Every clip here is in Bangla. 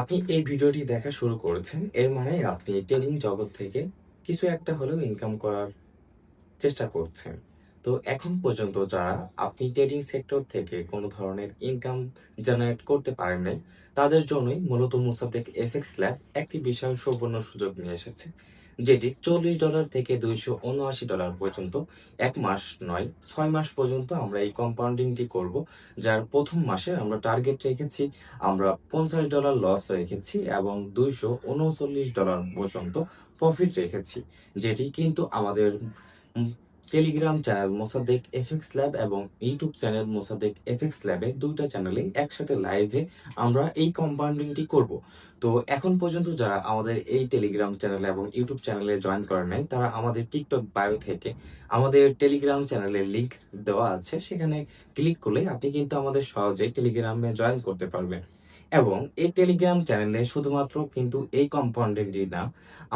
আপনি এই ভিডিওটি দেখা শুরু করেছেন, এর মানে আপনি ট্রেডিং জগৎ থেকে কিছু একটা হলেও ইনকাম করার চেষ্টা করছেন। তো এখন পর্যন্ত যারা আপনি ট্রেডিং সেক্টর থেকে কোনো ধরনের ইনকাম জেনারেট করতে পারেন নাই, তাদের জন্যই মূলত মুসাদেক এফএক্স ল্যাব একটি বিশাল সুবর্ণ সুযোগ নিয়ে এসেছে, যেটি চল্লিশ ডলার থেকে দুইশো উনআশি ডলার পর্যন্ত, এক মাস নয়, ছয় মাস পর্যন্ত আমরা এই কম্পাউন্ডিংটি করব, যার প্রথম মাসে আমরা টার্গেট রেখেছি, আমরা পঞ্চাশ ডলার লস রেখেছি এবং দুইশো উনচল্লিশ ডলার পর্যন্ত প্রফিট রেখেছি, যেটি কিন্তু আমাদের Telegram channel Mosaddek FX lab এবং ইউটিউব চ্যানেল মোসাদ্দেক এফএক্স ল্যাবে দুইটা চ্যানেলে একসাথে লাইভে আমরা এই কম্পাউন্ডিংটি করব। তো এখন পর্যন্ত যারা আমাদের এই টেলিগ্রাম চ্যানেল এবং ইউটিউব চ্যানেলে জয়েন করে নাই, তারা আমাদের টিকটক বায়ো থেকে আমাদের টেলিগ্রাম চ্যানেলের লিংক দেওয়া আছে। সেখানে ক্লিক করলে আপনি কিন্তু আমাদের সহজেই টেলিগ্রামে জয়েন করতে পারবেন। এবং এই টেলিগ্রাম চ্যানেলে শুধুমাত্র কিন্তু এই কম্পাউন্ডিংটি না,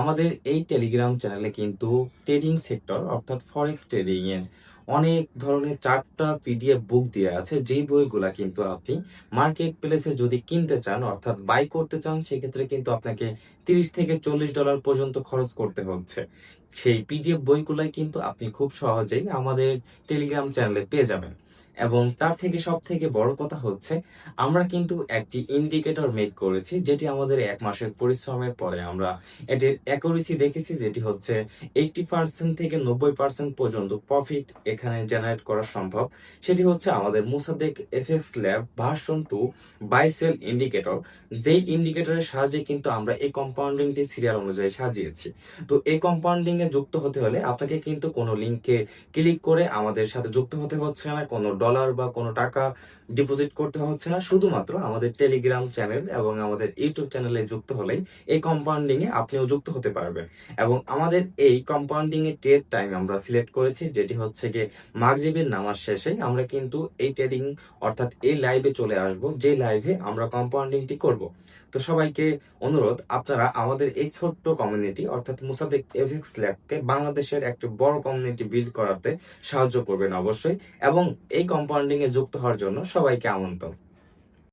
আমাদের এই টেলিগ্রাম চ্যানেলে কিন্তু ট্রেডিং সেক্টর অর্থাৎ ফরেক্স ট্রেডিং এর অনেক ধরনের চারটা পিডিএফ বুক দেওয়া আছে। যেই বইগুলা কিন্তু আপনি মার্কেট প্লেসে যদি কিনতে চান, অর্থাৎ বাই করতে চান, সেক্ষেত্রে কিন্তু আপনাকে তিরিশ থেকে চল্লিশ ডলার পর্যন্ত খরচ করতে হচ্ছে। সেই পিডিএফ বইগুলাই কিন্তু আপনি খুব সহজেই আমাদের টেলিগ্রাম চ্যানেলে পেয়ে যাবেন। এবং তার থেকে সব থেকে বড় কথা হচ্ছে, আমরা কিন্তু একটি ইন্ডিকেটর মেক করেছি, যেটি আমাদের এক মাসের পরিশ্রমের পরে আমরা এটির অ্যাকুরেসি দেখেছি, যেটি হচ্ছে এইটি পার্সেন্ট থেকে নব্বই পার্সেন্ট পর্যন্ত প্রফিট এখানে জেনারেট করা সম্ভব। সেটি হচ্ছে আমাদের Musadek FX lab version two buy sell indicator যেই ইন্ডিকেটরের সাহায্যে কিন্তু আমরা এই কম্পাউন্ডিংটি সিরিয়াল অনুযায়ী সাজিয়েছি। তো এই কম্পাউন্ডিং এ যুক্ত হতে হলে আপনাকে কিন্তু কোনো লিংকে ক্লিক করে আমাদের সাথে যুক্ত হতে হচ্ছে না। কোনো ডলার বা কোনো টাকা ডিপোজিট করতে হচ্ছে না। শুধুমাত্র আমাদের টেলিগ্রাম চ্যানেল এবং আমাদের ইউটিউব চ্যানেলে যুক্ত হলেই এই কম্পাউন্ডিং এ আপনিও যুক্ত হতে পারবেন। এবং আমাদের এই কম্পাউন্ডিং এর ট্রেড টাইম আমরা সিলেক্ট করেছি, যেটি হচ্ছে গিয়ে মাগরিবের নামাজ শেষে আমরা কিন্তু এই ট্রেডিং অর্থাৎ এই লাইভে চলে আসব, যে লাইভে আমরা কম্পাউন্ডিংটি করব। তো সবাইকে অনুরোধ, আপনারা আমাদের এই ছোট্ট কমিউনিটি অর্থাৎ মুসাদেক এফিক্স ল্যাবকে বাংলাদেশের একটি বড় কমিউনিটি বিল্ড করাতে সাহায্য করবেন অবশ্যই। এবং এই কম্পাউন্ডিং এ যুক্ত হওয়ার জন্য সবাইকে আমন্ত্রণ।